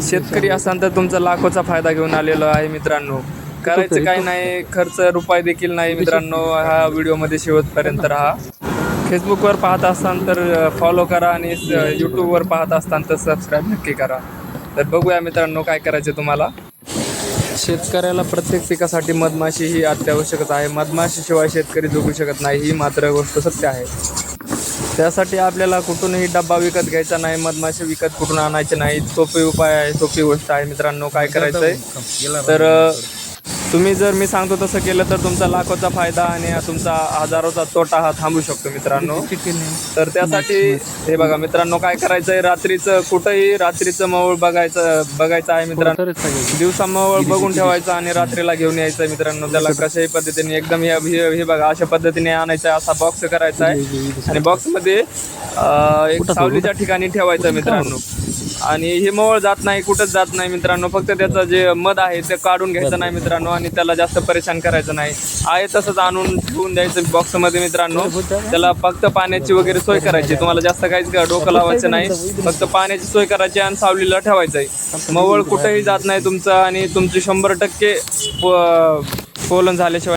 शेतकरी असाल तर तुमचा लाखोचा फायदा घेऊन आलेलो आहे मित्रांनो. करायचं काही नाही खर्च रुपये देखील नाही मित्रांनो. हा व्हिडिओमध्ये शेवटपर्यंत राहा. फेसबुकवर पाहत असाल तर फॉलो करा आणि यूट्यूबवर पाहत असाल तर सबस्क्राईब नक्की करा. तर बघूया मित्रांनो काय करायचे तुम्हाला. शेतकऱ्याला प्रत्येक पिकासाठी मधमाशी ही अत्यावश्यकच आहे. मधमाशीशिवाय शेतकरी जगू शकत नाही ही मात्र गोष्ट सत्य आहे. त्यासाठी आपल्याला कुठूनही डब्बा विकत घ्यायचा नाही मधमाशी विकत कुठून आणायचे नाही. सोपे उपाय आहे सोपी गोष्ट आहे मित्रांनो काय करायचं आहे तर तुम्ही जर मी सांगतो तसं केलं तर तुमचा लाखोचा फायदा आणि तुमचा हजारोचा तोटा हा थांबू शकतो मित्रांनो. तर त्यासाठी हे बघा मित्रांनो काय करायचं आहे रात्रीचं कुठंही रात्रीचं मवळ बघायचं बघायचं आहे मित्रांनो. दिवसा मवळ बघून ठेवायचं आणि रात्रीला घेऊन यायचं मित्रांनो. त्याला कशाही पद्धतीने एकदम हे बघा अशा पद्धतीने आणायचं आहे, असा बॉक्स करायचा आहे. आणि बॉक्समध्ये एक सावलीच्या ठिकाणी ठेवायचं मित्रांनो. आणि हे मवळ जात नाही कुठंच जात नाही मित्रांनो. फक्त त्याचं जे मध आहे ते काढून घ्यायचं नाही मित्रांनो आणि त्याला जास्त परेशान करायचं नाही. आहे तसंच आणून ठेवून द्यायचं बॉक्समध्ये मित्रांनो. त्याला फक्त पाण्याची वगैरे सोय करायची. तुम्हाला जास्त काहीच डोकं लावायचं नाही. फक्त पाण्याची सोय करायची आणि सावलीला ठेवायचं आहे मवळ कुठंही जात नाही तुमचं आणि तुमची शंभर टक्के पोलन झाल्याशिवाय.